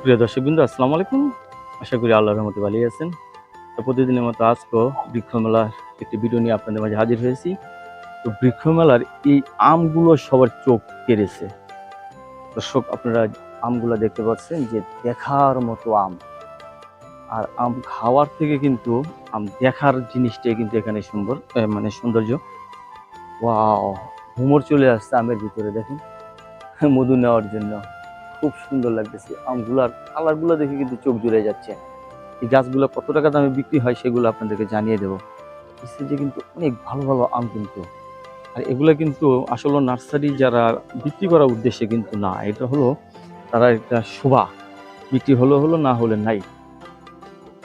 সুপ্রিয় দর্শকবৃন্দ, আসসালামু আলাইকুম। আশা করি আল্লাহর রহমতে ভালো আছেন। তো প্রতিদিনের মতো আজকেও বৃক্ষ মেলার একটি ভিডিও নিয়ে আপনাদের মাঝে হাজির হয়েছি। তো বৃক্ষ মেলার এই আমগুলো সবার চোখ কেড়েছে। দর্শক, আপনারা আমগুলো দেখতে পাচ্ছেন যে দেখার মতো আম। আর আম খাওয়ার থেকে কিন্তু, আম দেখার জিনিসটাই কিন্তু এখানে সুন্দর মানে সৌন্দর্য। ওয়াও! ভ্রমর চলে আসছে আমের ভিতরে, দেখেন। মধু নেওয়ার জন্য। খুব সুন্দর লাগতেছে। আমগুলার কালারগুলো দেখে কিন্তু চোখ জুড়ে যাচ্ছে। এই গাছগুলো কত টাকা দামে বিক্রি হয় সেগুলো আপনাদেরকে জানিয়ে দেবো। যে কিন্তু অনেক ভালো ভালো আম কিন্তু। আর এগুলো কিন্তু আসলে নার্সারি যারা বিক্রি করার উদ্দেশ্যে কিন্তু না, এটা হলো তারা একটা শোভা। বিক্রি হলো হলো না হলে নাই।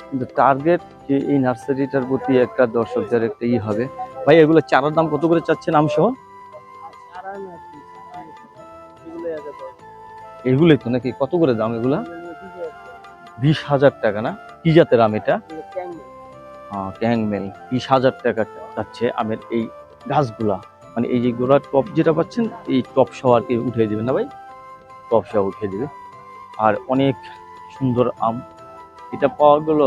কিন্তু টার্গেট যে এই নার্সারিটার প্রতি একটা দর্শকদের একটা ই হবে। ভাই, এগুলো চারার দাম কত করে চাচ্ছেন আম এগুলোই তো নাকি কত করে দাম এগুলা? বিশ হাজার টাকা না? কি জাতের আম এটা? ট্যাংমেল বিশ হাজার টাকা যাচ্ছে আমের এই গাছগুলা। মানে এই যে গোড়ার টপ যেটা পাচ্ছেন, এই টপ সহ আর কি উঠিয়ে দিবে না ভাই? টপ সহ উঠিয়ে দেবে। আর অনেক সুন্দর আম। এটা পাওয়া গেল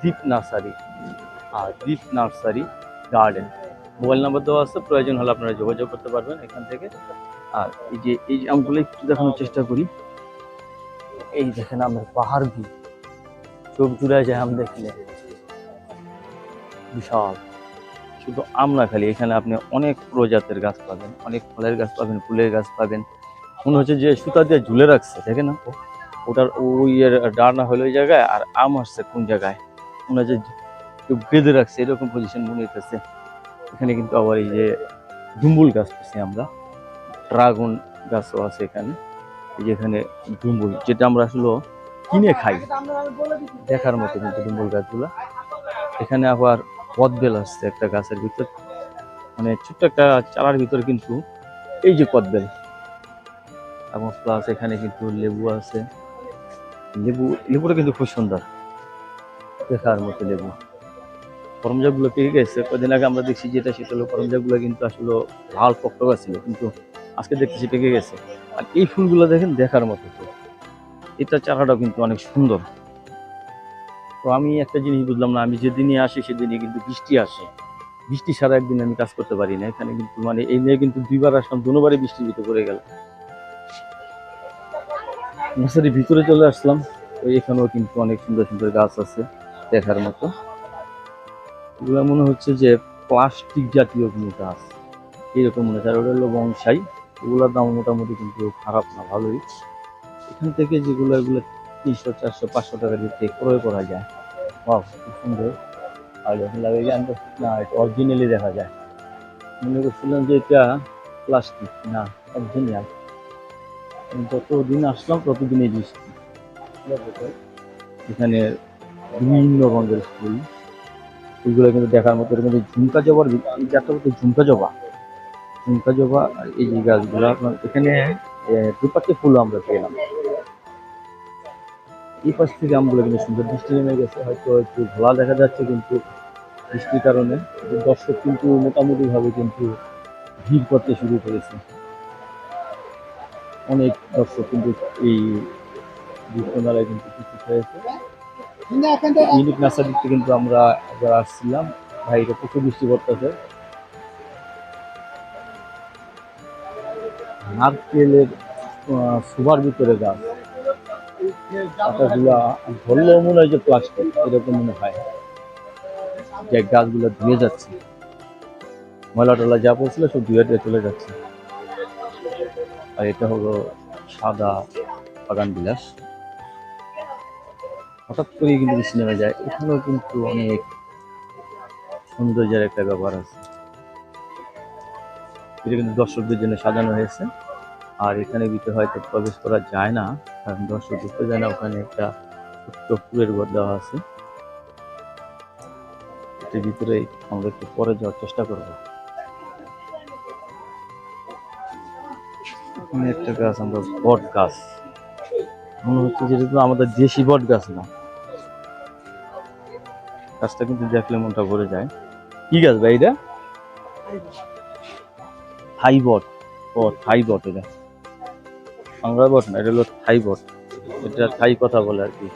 দ্বীপ নার্সারি। আর দ্বীপ নার্সারি গার্ডেন। মোবাইল নাম্বার দেওয়া আছে, প্রয়োজন হলে আপনারা যোগাযোগ করতে পারবেন এখান থেকে। আর এই যে এই যে আমগুলো একটু দেখানোর চেষ্টা করি। এই দেখেন আমের পাহাড় ভি চোখ জুড়ায় যায় আম দেখলে। বিশাল। শুধু আম না খালি, এখানে আপনি অনেক প্রজাতের গাছ পাবেন, অনেক ফলের গাছ পাবেন, ফুলের গাছ পাবেন। মনে হচ্ছে যে সুতা দিয়ে ঝুলে রাখছে, দেখেন না? ওটার ওই ডানা হলো ওই জায়গায়, আর আম আসছে কোন জায়গায়? মনে হচ্ছে কেউ বেঁধে রাখছে, এরকম পজিশন মনে হইতেছে। এখানে কিন্তু আবার এই যে ডুম্বুল গাছ পাচ্ছি আমরা। ড্রাগন গাছও আছে এখানে। এই যে এখানে ডুম্বুল যেটা আমরা আসলে কিনে খাই। দেখার মতো কিন্তু ডুম্বুল গাছগুলো। এখানে আবার কদবেল আসছে একটা গাছের ভিতর। মানে ছোট্ট একটা চারার ভিতর কিন্তু এই যে কদবেল এবং প্লাস এখানে কিন্তু লেবু আছে। লেবু, লেবুটা কিন্তু খুব সুন্দর। দেখার মতো লেবু। করমজাগুলো পেকে গেছে কদিন আগে আমরা দেখছি যেটা সেটা হলো করমজাগুলো কিন্তু আসলে লাল টকটকা ছিল, কিন্তু আজকে দেখতেছি পেকে গেছে। আর এই ফুলগুলো দেখেন দেখার মতো ফুল এটা চারাটাও কিন্তু অনেক সুন্দর। তো আমি একটা জিনিস বুঝলাম না, আমি যেদিনই আসি সেদিনই কিন্তু বৃষ্টি আসে। বৃষ্টি ছাড়া একদিন আমি কাজ করতে পারি না, এখানে কিন্তু মানে এই নিয়ে কিন্তু দুইবার আসলাম, দুবারই বৃষ্টির ভিতরে পড়ে গেল। নার্সারির ভিতরে চলে আসলাম, তো এখানেও কিন্তু অনেক সুন্দর সুন্দর গাছ আছে দেখার মতো। এগুলো মনে হচ্ছে যে প্লাস্টিক জাতীয় কোনো গাছ। এইরকম মনে হচ্ছে আর ওটা হলো বংশাই এগুলোর দাম মোটামুটি কিন্তু খারাপ না, ভালোই। এখান থেকে যেগুলো, এগুলো তিনশো, চারশো, পাঁচশো টাকা দিতে ক্রয় করা যায়। বাহ খুব সুন্দর। আর যখন লাগে যে না, এটা অরিজিনালি দেখা যায়। মনে করছিলাম যে এটা প্লাস্টিক। না অরিজিনাল যতদিন আসলাম ততদিন এই বৃষ্টি। এখানে বিভিন্ন রঙের ফুল। ফুলগুলো কিন্তু দেখার মতো এর ঝুমকা জবার এই হচ্ছে ঝুমকা জবা। ঝুমকা জবা এই যে গাছগুলো আপনার এখানে দুপাশে ফুল আমরা পেলাম এই পাশ থেকে আমগুলো কিন্তু সুন্দর বৃষ্টি নেমে গেছে। হয়তো একটু ঘোলা দেখা যাচ্ছে কিন্তু বৃষ্টির কারণে। দর্শক কিন্তু মোটামুটি ভাবে কিন্তু ভিড় করতে শুরু করেছে। অনেক দর্শক কিন্তু এই বিশ্বমেলায় কিন্তু উপস্থিত হয়েছে। ইউনিক নার্সারিতে কিন্তু আমরা যারা আসছিলাম। ভাই, এটা প্রচুর বৃষ্টি পড়তেছে। নারকেলের সুবার ভিতরে গাছ। পাতাগুলা ধরলেও মনে হয় যে প্লাস্টিক এরকম মনে হয়। যে গাছগুলো ধুয়ে যাচ্ছে। ময়লা টলা যা পড়ছিল সব ধুয়ে দিয়ে চলে যাচ্ছে। আর এটা হলো সাদা বাগান বিলাস। হঠাৎ করেই কিন্তু বেশি নেমে যায়। এখানেও কিন্তু অনেক সৌন্দর্যের একটা ব্যাপার আছে। এটা কিন্তু দর্শকদের জন্য সাজানো হয়েছে। আর এখানে ভিতরে হয়তো প্রবেশ করা যায় না, কারণ দর্শক ঢুকতে যায় না, ওখানে একটা ছোট্ট ফুলের ঘর দেওয়া আছে। এটার ভিতরে আমরা একটু পরে যাওয়ার চেষ্টা করব। একটা গাছ, আমরা বট গাছ। মনে হচ্ছে যেটা আমাদের দেশি বট গাছ না গাছটা কিন্তু দেখলে মনটা ভরে যায়। কি গাছ ভাই এটা? থাইবট। ও, থাইবট এটা। বাংলা বট না, এটা হলো থাইবট। এটা থাই কথা বলে আর কি।